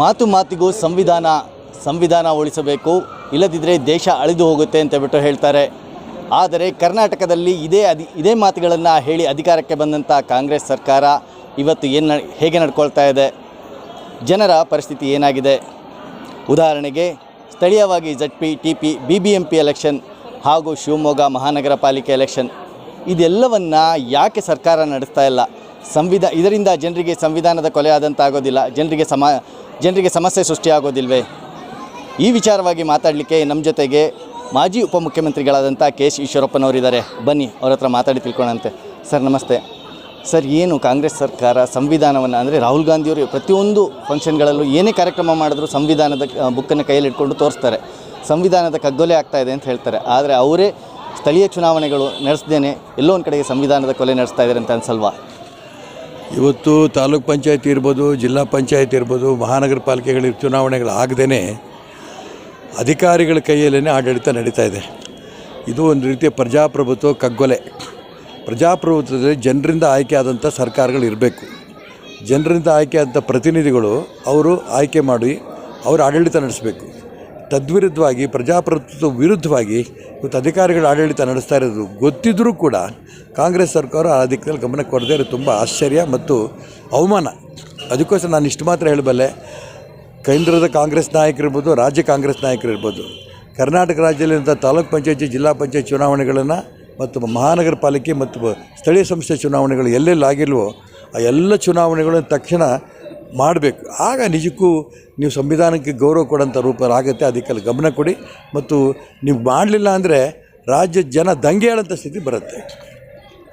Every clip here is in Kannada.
ಮಾತು ಮಾತಿಗೂ ಸಂವಿಧಾನ ಸಂವಿಧಾನ ಉಳಿಸಬೇಕು. ಇಲ್ಲದಿದ್ದರೆ ದೇಶ ಅಳಿದು ಹೋಗುತ್ತೆ ಅಂತ ಬಿಟ್ಟು ಹೇಳ್ತಾರೆ. ಆದರೆ ಕರ್ನಾಟಕದಲ್ಲಿ ಇದೇ ಅದಿ ಇದೇ ಮಾತುಗಳನ್ನು ಹೇಳಿ ಅಧಿಕಾರಕ್ಕೆ ಬಂದಂಥ ಕಾಂಗ್ರೆಸ್ ಸರ್ಕಾರ ಇವತ್ತು ಏನು ಹೇಗೆ ನಡ್ಕೊಳ್ತಾ ಇದೆ? ಜನರ ಪರಿಸ್ಥಿತಿ ಏನಾಗಿದೆ? ಉದಾಹರಣೆಗೆ, ಸ್ಥಳೀಯವಾಗಿ Z P T P B B M P election ಹಾಗೂ ಶಿವಮೊಗ್ಗ ಮಹಾನಗರ ಪಾಲಿಕೆ ಎಲೆಕ್ಷನ್ ಇದೆಲ್ಲವನ್ನು ಯಾಕೆ ಸರ್ಕಾರ ನಡೆಸ್ತಾ ಇಲ್ಲ? ಸಂವಿಧಾ ಇದರಿಂದ ಜನರಿಗೆ ಸಂವಿಧಾನದ ಕೊಲೆ ಆದಂತ ಆಗೋದಿಲ್ಲ ಜನರಿಗೆ ಸಮ, ಜನರಿಗೆ ಸಮಸ್ಯೆ ಸೃಷ್ಟಿಯಾಗೋದಿಲ್ವೇ? ಈ ವಿಚಾರವಾಗಿ ಮಾತಾಡಲಿಕ್ಕೆ ನಮ್ಮ ಜೊತೆಗೆ ಮಾಜಿ ಉಪಮುಖ್ಯಮಂತ್ರಿಗಳಾದಂಥ ಕೆ ಎಸ್ ಈಶ್ವರಪ್ಪನವರಿದ್ದಾರೆ. ಬನ್ನಿ, ಅವ್ರ ಹತ್ರ ಮಾತಾಡಿ ತಿಳ್ಕೊಳ್ಳೋಣಂತೆ. ಸರ್, ನಮಸ್ತೆ. ಸರ್, ಏನು ಕಾಂಗ್ರೆಸ್ ಸರ್ಕಾರ ಸಂವಿಧಾನವನ್ನು, ಅಂದರೆ ರಾಹುಲ್ ಗಾಂಧಿಯವರು ಪ್ರತಿಯೊಂದು ಫಂಕ್ಷನ್ಗಳಲ್ಲೂ ಏನೇ ಕಾರ್ಯಕ್ರಮ ಮಾಡಿದ್ರು ಸಂವಿಧಾನದ ಬುಕ್ಕನ್ನು ಕೈಯಲ್ಲಿ ಇಟ್ಕೊಂಡು ತೋರಿಸ್ತಾರೆ. ಸಂವಿಧಾನದ ಕಗ್ಗೊಲೆ ಆಗ್ತಾ ಇದೆ ಅಂತ ಹೇಳ್ತಾರೆ. ಆದರೆ ಅವರೇ ಸ್ಥಳೀಯ ಚುನಾವಣೆಗಳು ನಡೆಸ್ದೇನೆ ಎಲ್ಲೋ ಒಂದು ಕಡೆಗೆ ಸಂವಿಧಾನದ ಕೊಲೆ ನಡೆಸ್ತಾ ಇದ್ದಾರೆ ಅಂತ ಅನ್ಸಲ್ವಾ? ಇವತ್ತು ತಾಲೂಕ್ ಪಂಚಾಯತ್ ಇರ್ಬೋದು, ಜಿಲ್ಲಾ ಪಂಚಾಯತ್ ಇರ್ಬೋದು, ಮಹಾನಗರ ಪಾಲಿಕೆಗಳ ಚುನಾವಣೆಗಳಾಗದೇ ಅಧಿಕಾರಿಗಳ ಕೈಯಲ್ಲೇ ಆಡಳಿತ ನಡೀತಾ ಇದೆ. ಇದು ಒಂದು ರೀತಿಯ ಪ್ರಜಾಪ್ರಭುತ್ವ ಕಗ್ಗೊಲೆ. ಪ್ರಜಾಪ್ರಭುತ್ವದಲ್ಲಿ ಜನರಿಂದ ಆಯ್ಕೆ ಆದಂಥ ಸರ್ಕಾರಗಳು ಇರಬೇಕು. ಜನರಿಂದ ಆಯ್ಕೆ ಆದಂಥ ಪ್ರತಿನಿಧಿಗಳು ಅವರು ಆಯ್ಕೆ ಮಾಡಿ ಅವರು ಆಡಳಿತ ನಡೆಸಬೇಕು. ತದ್ವಿರುದ್ಧವಾಗಿ ಪ್ರಜಾಪ್ರಭುತ್ವ ವಿರುದ್ಧವಾಗಿ ಇವತ್ತು ಅಧಿಕಾರಿಗಳು ಆಡಳಿತ ನಡೆಸ್ತಾ ಇರೋದು ಗೊತ್ತಿದ್ದರೂ ಕೂಡ ಕಾಂಗ್ರೆಸ್ ಸರ್ಕಾರ ಆ ದಿಕ್ಕಿನಲ್ಲಿ ಗಮನ ಕೊಡದೇ ಇರೋದು ತುಂಬ ಆಶ್ಚರ್ಯ ಮತ್ತು ಅವಮಾನ. ಅದಕ್ಕೋಸ್ಕರ ನಾನು ಇಷ್ಟು ಮಾತ್ರ ಹೇಳಬಲ್ಲೆ, ಕೇಂದ್ರದ ಕಾಂಗ್ರೆಸ್ ನಾಯಕರಿರ್ಬೋದು, ರಾಜ್ಯ ಕಾಂಗ್ರೆಸ್ ನಾಯಕರಿರ್ಬೋದು, ಕರ್ನಾಟಕ ರಾಜ್ಯದಲ್ಲಿರುವಂಥ ತಾಲೂಕ್ ಪಂಚಾಯತಿ, ಜಿಲ್ಲಾ ಪಂಚಾಯತ್ ಚುನಾವಣೆಗಳನ್ನು ಮತ್ತು ಮಹಾನಗರ ಪಾಲಿಕೆ ಮತ್ತು ಸ್ಥಳೀಯ ಸಂಸ್ಥೆ ಚುನಾವಣೆಗಳು ಎಲ್ಲೆಲ್ಲಾಗಿಲ್ವೋ ಆ ಎಲ್ಲ ಚುನಾವಣೆಗಳನ್ನು ತಕ್ಷಣ ಮಾಡಬೇಕು. ಆಗ ನಿಜಕ್ಕೂ ನೀವು ಸಂವಿಧಾನಕ್ಕೆ ಗೌರವ ಕೊಡೋಂಥ ರೂಪರಾಗುತ್ತೆ, ಅದಕ್ಕೆಲ್ಲ ಗಮನ ಕೊಡಿ. ಮತ್ತು ನೀವು ಮಾಡಲಿಲ್ಲ ಅಂದರೆ ರಾಜ್ಯ ಜನ ದಂಗೆ ಹೇಳೋಂಥ ಸ್ಥಿತಿ ಬರುತ್ತೆ.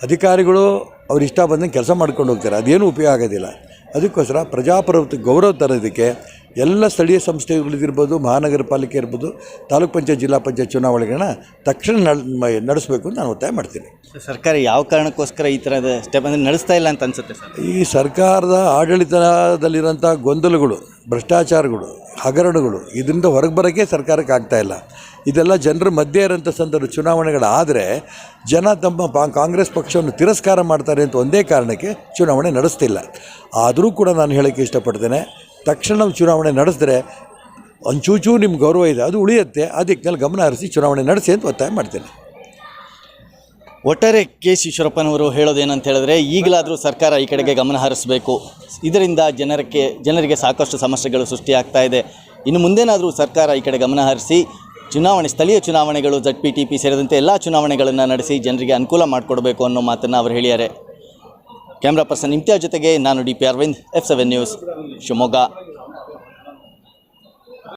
ಅಧಿಕಾರಿಗಳು ಅವ್ರು ಇಷ್ಟ ಬಂದಂಗೆ ಕೆಲಸ ಮಾಡ್ಕೊಂಡು ಹೋಗ್ತಾರೆ. ಅದೇನು ಉಪಯೋಗ ಆಗೋದಿಲ್ಲ. ಅದಕ್ಕೋಸ್ಕರ ಪ್ರಜಾಪ್ರಭುತ್ವ ಗೌರವ ತರೋದಕ್ಕೆ ಎಲ್ಲ ಸ್ಥಳೀಯ ಸಂಸ್ಥೆಗಳಿರ್ಬೋದು ಮಹಾನಗರ ಪಾಲಿಕೆ ಇರ್ಬೋದು ತಾಲೂಕು ಪಂಚಾಯತ್ ಜಿಲ್ಲಾ ಪಂಚಾಯತ್ ಚುನಾವಣೆಗಳನ್ನ ತಕ್ಷಣ ನಡೆಸಬೇಕು ಅಂತ ನಾನು ಒತ್ತಾಯ ಮಾಡ್ತೀನಿ. ಸರ್ಕಾರ ಯಾವ ಕಾರಣಕ್ಕೋಸ್ಕರ ಈ ಥರದ ಸ್ಟೆಪ್ ಅಂದರೆ ನಡೆಸ್ತಾ ಇಲ್ಲ ಅಂತ ಅನ್ಸುತ್ತೆ ಸರ್? ಈ ಸರ್ಕಾರದ ಆಡಳಿತದಲ್ಲಿರೋಂಥ ಗೊಂದಲಗಳು ಭ್ರಷ್ಟಾಚಾರಗಳು ಹಗರಣಗಳು ಇದರಿಂದ ಹೊರಗೆ ಬರೋಕ್ಕೆ ಸರ್ಕಾರಕ್ಕೆ ಆಗ್ತಾ ಇಲ್ಲ. ಇದೆಲ್ಲ ಜನರ ಮಧ್ಯೆ ಇರೋಂಥ ಸಂದರ್ಭ ಚುನಾವಣೆಗಳಾದರೆ ಜನ ತಮ್ಮ ಪಾ ಕಾಂಗ್ರೆಸ್ ಪಕ್ಷವನ್ನು ತಿರಸ್ಕಾರ ಮಾಡ್ತಾರೆ ಅಂತ ಒಂದೇ ಕಾರಣಕ್ಕೆ ಚುನಾವಣೆ ನಡೆಸ್ತಿಲ್ಲ. ಆದರೂ ಕೂಡ ನಾನು ಹೇಳೋಕ್ಕೆ ಇಷ್ಟಪಡ್ತೇನೆ ತಕ್ಷಣ ನಾವು ಚುನಾವಣೆ ನಡೆಸಿದ್ರೆ ಒಂಚೂಚೂ ನಿಮ್ಮ ಗೌರವ ಇದೆ, ಅದು ಉಳಿಯುತ್ತೆ. ಅದಕ್ಕೆ ಗಮನ ಹರಿಸಿ ಚುನಾವಣೆ ನಡೆಸಿ ಅಂತ ಒತ್ತಾಯ ಮಾಡ್ತೇನೆ. ಒಟ್ಟಾರೆ ಕೆ ಸಿ ಈಶ್ವರಪ್ಪನವರು ಹೇಳೋದೇನಂತ ಹೇಳಿದ್ರೆ, ಈಗಲಾದರೂ ಸರ್ಕಾರ ಈ ಕಡೆಗೆ ಗಮನ ಹರಿಸಬೇಕು. ಇದರಿಂದ ಜನರಕ್ಕೆ, ಜನರಿಗೆ ಸಾಕಷ್ಟು ಸಮಸ್ಯೆಗಳು ಸೃಷ್ಟಿಯಾಗ್ತಾ ಇದೆ. ಇನ್ನು ಮುಂದೇನಾದರೂ ಸರ್ಕಾರ ಈ ಕಡೆ ಗಮನ ಹರಿಸಿ, ಚುನಾವಣೆ, ಸ್ಥಳೀಯ ಚುನಾವಣೆಗಳು ಜಡ್ ಪಿ ಟಿ ಪಿ ಸೇರಿದಂತೆ ಎಲ್ಲ ಚುನಾವಣೆಗಳನ್ನು ನಡೆಸಿ ಜನರಿಗೆ ಅನುಕೂಲ ಮಾಡಿಕೊಡ್ಬೇಕು ಅನ್ನೋ ಮಾತನ್ನು ಅವರು ಹೇಳಿದ್ದಾರೆ. ಕ್ಯಾಮ್ರಾ ಪರ್ಸನ್ ಇಮ್ತಿಯಾಜ್ ಜೊತೆಗೆ ನಾನು D P Arvind F seven news Shivamogga.